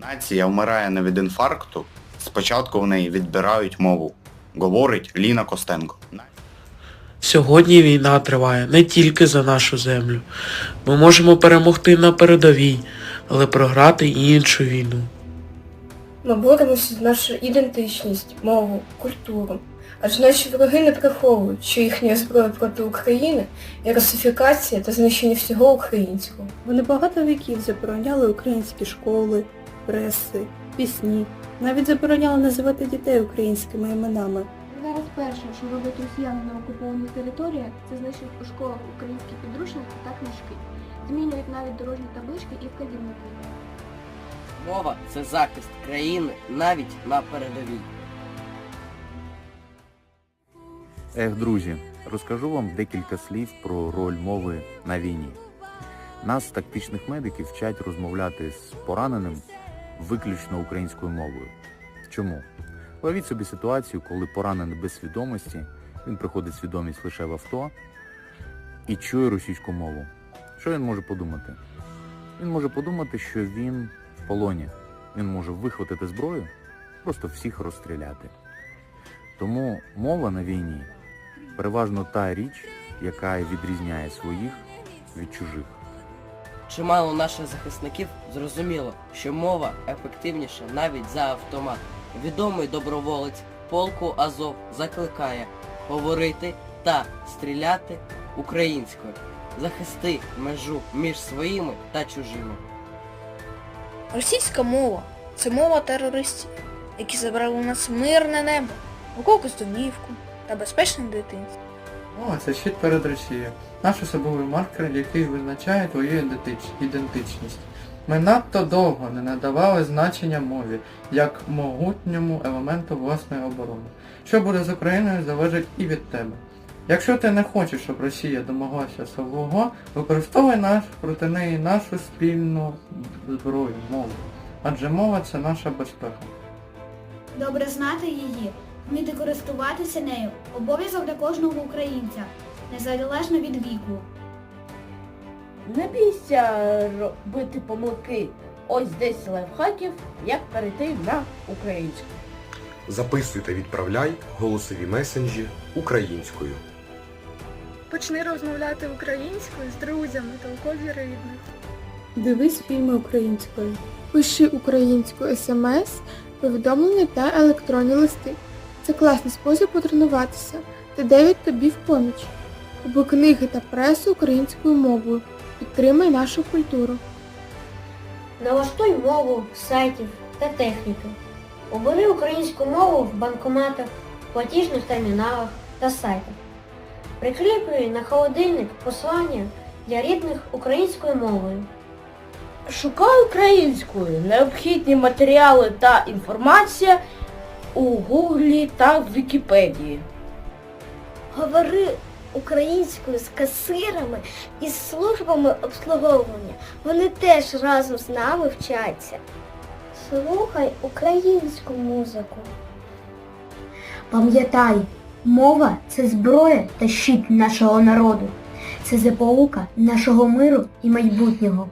Нація вмирає не від інфаркту, спочатку в неї відбирають мову, говорить Ліна Костенко. Сьогодні війна триває не тільки за нашу землю. Ми можемо перемогти на передовій, але програти і іншу війну. Ми боремося за нашу ідентичність, мову, культуру. Адже наші вороги не приховують, що їхня зброя проти України є русифікація та знищення всього українського. Вони багато віків забороняли українські школи, преси, пісні. Навіть забороняли називати дітей українськими іменами. Зараз перше, що роблять росіяни на окупованих територіях, це знищують у школах українські підручники та книжки. Змінюють навіть дорожні таблички і вказівники. Мова це захист країни навіть на передовій. Ех, друзі, розкажу вам декілька слів про роль мови на війні. Нас, тактичних медиків, вчать розмовляти з пораненим виключно українською мовою. Чому? Уявіть собі ситуацію, коли поранений без свідомості, він приходить свідомість лише в авто і чує російську мову. Що він може подумати? Він може подумати, що він в полоні. Він може вихватити зброю, просто всіх розстріляти. Тому мова на війні переважно та річ, яка відрізняє своїх від чужих. Чимало наших захисників зрозуміло, що мова ефективніша навіть за автомат. Відомий доброволець полку Азов закликає говорити та стріляти українською. Захисти межу між своїми та чужими. Російська мова це мова терористів, які забрали у нас мирне небо, якусь домівку та безпечне дитинство. Мова це щит перед Росією. Наш особовий маркер, який визначає твою ідентичність. Ми надто довго не надавали значення мові як могутньому елементу власної оборони. Що буде з Україною залежить і від тебе. Якщо ти не хочеш, щоб Росія домоглася свого, використовуй наш проти неї нашу спільну зброю, мову. Адже мова це наша безпека. Добре знати її, вміти користуватися нею обов'язок для кожного українця, незалежно від віку. Не бійся робити помилки. Ось 10 лайфхаків, як перейти на українську. Записуй та відправляй голосові месенджі українською. Почни розмовляти українською з друзями та у колі рідних. Дивись фільми українською. Пиши українською смс, повідомлення та електронні листи. Це класний спосіб потренуватися та дев'ять тобі в поміч. Купи книги та пресу українською мовою. Підтримай нашу культуру. Налаштуй мову сайтів та техніки. Обери українську мову в банкоматах, платіжних терміналах та сайтах. Прикріплюй на холодильник послання для рідних українською мовою. Шукай українською необхідні матеріали та інформація у Гуглі та Вікіпедії. Говори українською з касирами і з службами обслуговування. Вони теж разом з нами вчаться. Слухай українську музику. Пам'ятай, мова це зброя та щит нашого народу. Це запорука нашого миру і майбутнього.